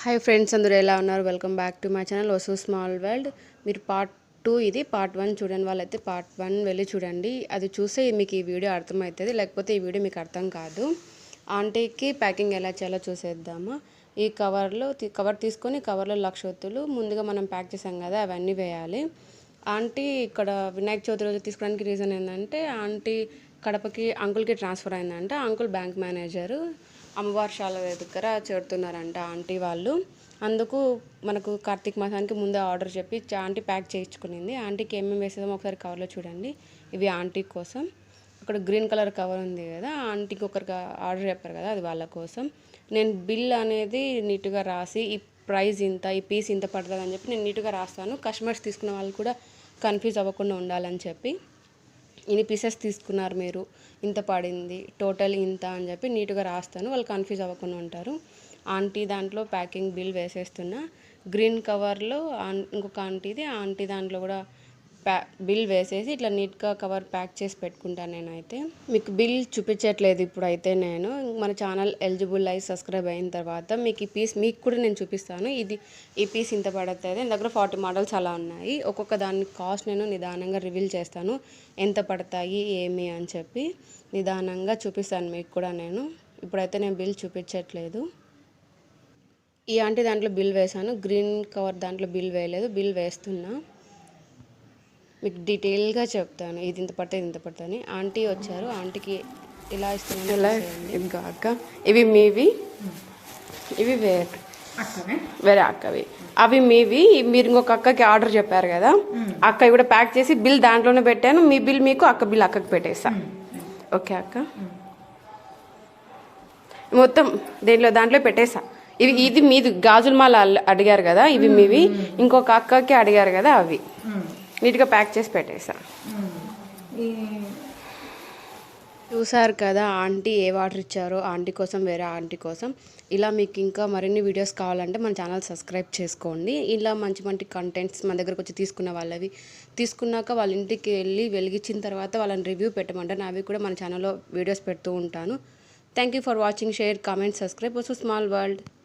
Hi friends అందరూ ఎలా ఉన్నారు? Welcome back to my channel Vasu small world మీరు పార్ట్ టూ ఇది పార్ట్ వన్ చూడని వాళ్ళైతే పార్ట్ వన్ వెళ్ళి చూడండి. అది చూస్తే మీకు ఈ వీడియో అర్థమవుతుంది లేకపోతే ఈ వీడియో మీకు అర్థం కాదు. ఆంటీకి ప్యాకింగ్ ఎలా చేయాలో చూసేద్దామా. ఈ కవర్లో కవర్ తీసుకొని కవర్లో లక్షొత్తులు ముందుగా మనం ప్యాక్ చేసాం కదా అవన్నీ వేయాలి. ఆంటీ ఇక్కడ వినాయక చవితి రోజు తీసుకోవడానికి రీజన్ ఏంటంటే ఆంటీ కడపకి అంకుల్కి ట్రాన్స్ఫర్ అయిందంట అంకుల్ బ్యాంక్ మేనేజరు అమ్మవారి శాల దగ్గర చేరుతున్నారంట ఆంటీ వాళ్ళు. అందుకు మనకు కార్తీక మాసానికి ముందే ఆర్డర్ చెప్పి ఆంటీ ప్యాక్ చేయించుకునింది. ఆంటీకి ఏమేమి వేసేదో ఒకసారి కవర్లో చూడండి. ఇవి ఆంటీ కోసం. అక్కడ గ్రీన్ కలర్ కవర్ ఉంది కదా ఆంటీకి ఒకరికి ఆర్డర్ చెప్పారు కదా అది వాళ్ళ కోసం. నేను బిల్ అనేది నీట్గా రాసి ఈ ప్రైస్ ఇంత ఈ పీస్ ఇంత పడుతుంది అని చెప్పి నేను నీట్గా రాస్తాను. కస్టమర్స్ తీసుకున్న వాళ్ళు కూడా కన్ఫ్యూజ్ అవ్వకుండా ఉండాలని చెప్పి. ఇన్ని పీసెస్ తీసుకున్నారు మీరు. ఇంత పడింది. టోటల్ ఇంత అని చెప్పి నీట్గా రాస్తాను. వాళ్ళు కన్ఫ్యూజ్ అవ్వకుండా ఉంటారు. ఆంటీ దాంట్లో ప్యాకింగ్ బిల్ వేసేస్తున్నా. గ్రీన్ కవర్లో ఆన్ ఇంకొక ఆంటీది ఆంటీ దాంట్లో కూడా ప్యా బిల్ వేసేసి ఇట్లా నీట్గా కవర్ ప్యాక్ చేసి పెట్టుకుంటాను నేనైతే. మీకు బిల్ చూపించట్లేదు ఇప్పుడు అయితే నేను. మన ఛానల్ ఎలిజిబుల్ అయి సబ్స్క్రైబ్ అయిన తర్వాత మీకు ఈ పీస్ మీకు కూడా నేను చూపిస్తాను. ఇది ఈ పీస్ ఇంత పడుతుంది. నా దగ్గర ఫార్టీ మోడల్స్ అలా ఉన్నాయి. ఒక్కొక్క దాని కాస్ట్ నేను నిదానంగా రివీల్ చేస్తాను. ఎంత పడతాయి ఏమి అని చెప్పి నిదానంగా చూపిస్తాను మీకు కూడా నేను. ఇప్పుడైతే నేను బిల్ చూపించట్లేదు. ఈ ఆంటీ దాంట్లో బిల్ వేసాను గ్రీన్ కవర్ దాంట్లో బిల్ వేయలేదు. బిల్ వేస్తున్నా. మీకు డీటెయిల్గా చెప్తాను. ఇది ఇంత పడుతుంది ఇంత పడుతుంది అని. ఆంటీ వచ్చారు. ఆంటీకి ఇలా ఇస్తున్నాను ఎలా ఇది కాక ఇవి మీవి? ఇవి వేరే అక్కనే వేరే అక్కవి. అవి మీవి. మీరు ఇంకొక అక్కకి ఆర్డర్ చెప్పారు కదా. అక్క కూడా ప్యాక్ చేసి బిల్ దాంట్లోనే పెట్టాను. మీ బిల్ మీకు అక్క బిల్ అక్కకి పెట్టేసా ఓకే అక్క? మొత్తం దేంట్లో దాంట్లో పెట్టేసా ఇవి ఇది మీది. గాజుల మాల అడిగారు కదా. ఇవి మీవి. ఇంకొక అక్కకి అడిగారు కదా అవి. నీట్గా ప్యాక్ చేసి పెట్టేసా. చూసారు కదా ఆంటీ ఏ వాటర్ ఇచ్చారో ఆంటీ కోసం వేరే ఆంటీ కోసం. ఇలా మీకు ఇంకా మరిన్ని వీడియోస్ కావాలంటే మన ఛానల్ సబ్స్క్రైబ్ చేసుకోండి. ఇలా మంచి మంచి కంటెంట్స్ మన దగ్గరకు వచ్చి తీసుకున్న వాళ్ళవి తీసుకున్నాక వాళ్ళ ఇంటికి వెళ్ళి వెలిగించిన తర్వాత వాళ్ళని రివ్యూ పెట్టమంటారు అవి కూడా మన ఛానల్లో వీడియోస్ పెడుతూ ఉంటాను. Thank you for watching share comment subscribe వస్తు స్మాల్ వరల్డ్